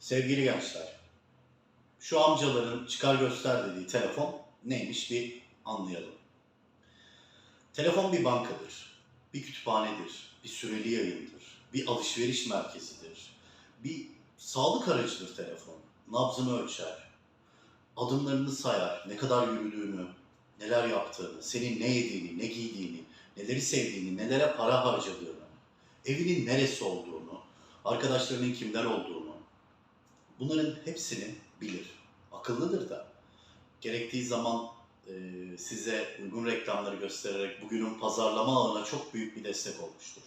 Sevgili gençler, şu amcaların çıkar göster dediği telefon neymiş bir anlayalım. Telefon bir bankadır, bir kütüphanedir, bir süreli yayındır, bir alışveriş merkezidir, bir sağlık aracıdır telefon. Nabzını ölçer, adımlarını sayar, ne kadar yürüdüğünü, neler yaptığını, senin ne yediğini, ne giydiğini, neleri sevdiğini, nelere para harcadığını, evinin neresi olduğunu, arkadaşlarının kimler olduğunu, bunların hepsini bilir. Akıllıdır da. Gerektiği zaman e, size uygun reklamları göstererek bugünün pazarlama ağına çok büyük bir destek olmuştur.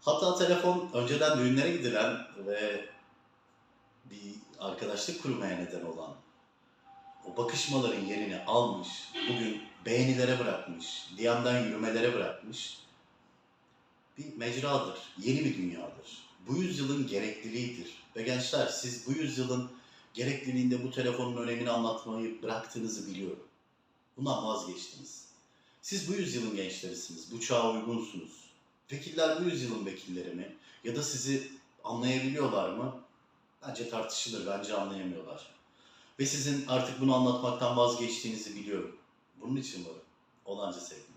Hatta telefon önceden düğünlere gidilen ve bir arkadaşlık kurmaya neden olan o bakışmaların yerini almış, bugün beğenilere bırakmış, DM'den yürümelere bırakmış bir mecradır, yeni bir dünyadır. Bu yüzyılın gerekliliğidir. Ve gençler siz bu yüzyılın gerekliliğinde bu telefonun önemini anlatmayı bıraktığınızı biliyorum. Bundan vazgeçtiniz. Siz bu yüzyılın gençlerisiniz, bu çağa uygunsunuz. Vekiller bu yüzyılın vekilleri mi? Ya da sizi anlayabiliyorlar mı? Bence tartışılır, bence anlayamıyorlar. Ve sizin artık bunu anlatmaktan vazgeçtiğinizi biliyorum. Bunun için varım. Olanca sevdim.